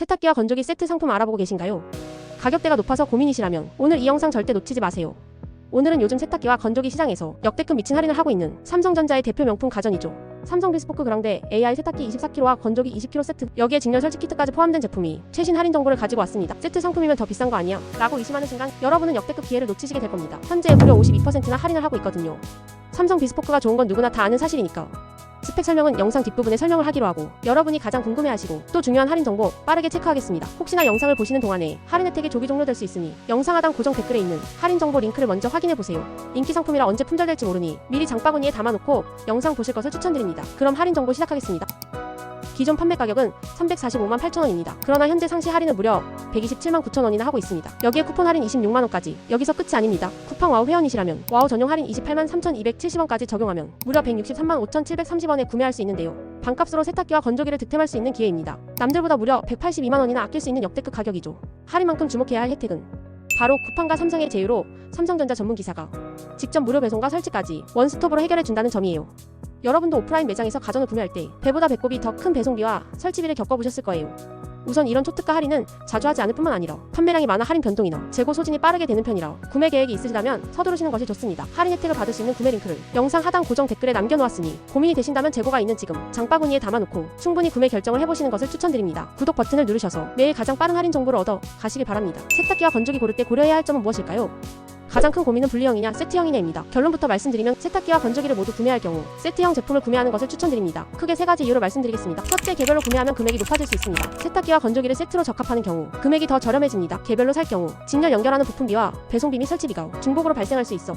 세탁기와 건조기 세트 상품 알아보고 계신가요? 가격대가 높아서 고민이시라면 오늘 이 영상 절대 놓치지 마세요. 오늘은 요즘 세탁기와 건조기 시장에서 역대급 미친 할인을 하고 있는 삼성전자의 대표 명품 가전이죠. 삼성 비스포크 그랑데 AI 세탁기 24kg와 건조기 20kg 세트 여기에 직렬 설치 키트까지 포함된 제품이 최신 할인 정보를 가지고 왔습니다. 세트 상품이면 더 비싼 거 아니야? 라고 의심하는 순간 여러분은 역대급 기회를 놓치시게 될 겁니다. 현재 무려 52%나 할인을 하고 있거든요. 삼성 비스포크가 좋은 건 누구나 다 아는 사실이니까. 스펙 설명은 영상 뒷부분에 설명을 하기로 하고 여러분이 가장 궁금해하시고 또 중요한 할인 정보 빠르게 체크하겠습니다. 혹시나 영상을 보시는 동안에 할인 혜택이 조기 종료될 수 있으니 영상 하단 고정 댓글에 있는 할인 정보 링크를 먼저 확인해 보세요. 인기 상품이라 언제 품절될지 모르니 미리 장바구니에 담아놓고 영상 보실 것을 추천드립니다. 그럼 할인 정보 시작하겠습니다. 기존 판매 가격은 345만 8천 원입니다. 그러나 현재 상시 할인은 무려 127만 9천 원이나 하고 있습니다. 여기에 쿠폰 할인 26만 원까지 여기서 끝이 아닙니다. 쿠팡 와우 회원이시라면 와우 전용 할인 28만 3,270원까지 적용하면 무려 163만 5,730원에 구매할 수 있는데요. 반값으로 세탁기와 건조기를 득템할 수 있는 기회입니다. 남들보다 무려 182만 원이나 아낄 수 있는 역대급 가격이죠. 할인만큼 주목해야 할 혜택은 바로 쿠팡과 삼성의 제휴로 삼성전자 전문 기사가 직접 무료 배송과 설치까지 원스톱으로 해결해 준다는 점이에요. 여러분도 오프라인 매장에서 가전을 구매할 때 배보다 배꼽이 더 큰 배송비와 설치비를 겪어보셨을 거예요. 우선 이런 초특가 할인은 자주 하지 않을 뿐만 아니라 판매량이 많아 할인 변동이나 재고 소진이 빠르게 되는 편이라 구매 계획이 있으시다면 서두르시는 것이 좋습니다. 할인 혜택을 받을 수 있는 구매 링크를 영상 하단 고정 댓글에 남겨놓았으니 고민이 되신다면 재고가 있는 지금 장바구니에 담아놓고 충분히 구매 결정을 해보시는 것을 추천드립니다. 구독 버튼을 누르셔서 매일 가장 빠른 할인 정보를 얻어 가시길 바랍니다. 세탁기와 건조기 고를 때 고려해야 할 점은 무엇일까요? 가장 큰 고민은 분리형이냐 세트형이냐입니다. 결론부터 말씀드리면 세탁기와 건조기를 모두 구매할 경우 세트형 제품을 구매하는 것을 추천드립니다. 크게 세 가지 이유를 말씀드리겠습니다. 첫째, 개별로 구매하면 금액이 높아질 수 있습니다. 세탁기와 건조기를 세트로 적합하는 경우 금액이 더 저렴해집니다. 개별로 살 경우 직렬 연결하는 부품비와 배송비 및 설치비가 중복으로 발생할 수 있어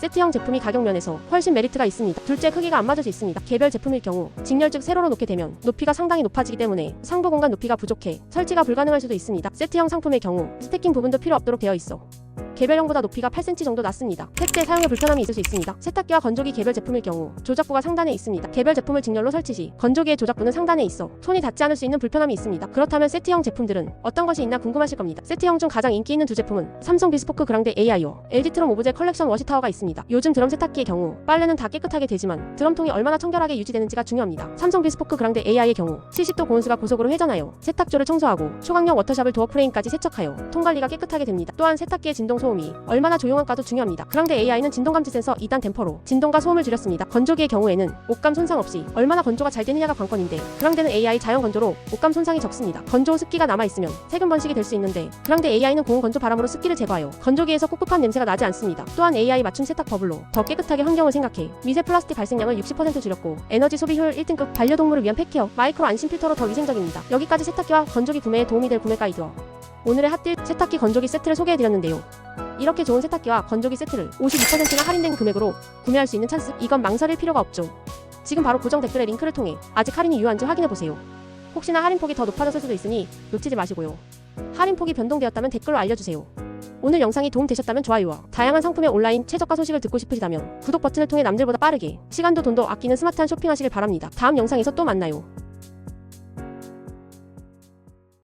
세트형 제품이 가격 면에서 훨씬 메리트가 있습니다. 둘째, 크기가 안 맞을 수 있습니다. 개별 제품일 경우 직렬 즉 세로로 놓게 되면 높이가 상당히 높아지기 때문에 상부 공간 높이가 부족해 설치가 불가능할 수도 있습니다. 세트형 상품의 경우 스태킹 부분도 필요 없도록 되어 있어 개별형보다 높이가 8cm 정도 낮습니다. 셋째, 사용에 불편함이 있을 수 있습니다. 세탁기와 건조기 개별 제품일 경우 조작부가 상단에 있습니다. 개별 제품을 직렬로 설치 시 건조기의 조작부는 상단에 있어 손이 닿지 않을 수 있는 불편함이 있습니다. 그렇다면 세트형 제품들은 어떤 것이 있나 궁금하실 겁니다. 세트형 중 가장 인기 있는 두 제품은 삼성 비스포크 그랑데 AI와 LG 트럼 오브제 컬렉션 워시타워가 있습니다. 요즘 드럼 세탁기의 경우 빨래는 다 깨끗하게 되지만 드럼통이 얼마나 청결하게 유지되는지가 중요합니다. 삼성 비스포크 그랑데 AI의 경우 70도 고온수가 고속으로 회전하여 세탁조를 청소하고 초강력 워터샵을 도어 프레임까지 세척하여 통 관리가 깨끗하게 됩니다. 또한 세탁기의 진동 소음이 얼마나 조용한가도 중요합니다. 그런데 AI는 진동 감지 센서 2단 댐퍼로 진동과 소음을 줄였습니다. 건조기의 경우에는 옷감 손상 없이 얼마나 건조가 잘 되느냐가 관건인데 그랑데는 AI 자연 건조로 옷감 손상이 적습니다. 건조 습기가 남아 있으면 세균 번식이 될 수 있는데 그랑데 AI는 고온 건조 바람으로 습기를 제거하여 건조기에서 꿉꿉한 냄새가 나지 않습니다. 또한 AI 맞춤 세탁 버블로 더 깨끗하게 환경을 생각해 미세 플라스틱 발생량을 60% 줄였고 에너지 소비 효율 1등급 반려동물을 위한 펫케어 마이크로 안심 필터로 더 위생적입니다. 여기까지 세탁기와 건조기 구매에 도움이 될 구매 가이드와 오늘의 핫딜 세탁기 건조기 세트를 소개해드렸는데요. 이렇게 좋은 세탁기와 건조기 세트를 52%나 할인된 금액으로 구매할 수 있는 찬스 이건 망설일 필요가 없죠. 지금 바로 고정 댓글의 링크를 통해 아직 할인이 유효한지 확인해보세요. 혹시나 할인폭이 더 높아졌을 수도 있으니 놓치지 마시고요. 할인폭이 변동되었다면 댓글로 알려주세요. 오늘 영상이 도움되셨다면 좋아요와 다양한 상품의 온라인 최저가 소식을 듣고 싶으시다면 구독 버튼을 통해 남들보다 빠르게 시간도 돈도 아끼는 스마트한 쇼핑하시길 바랍니다. 다음 영상에서 또 만나요.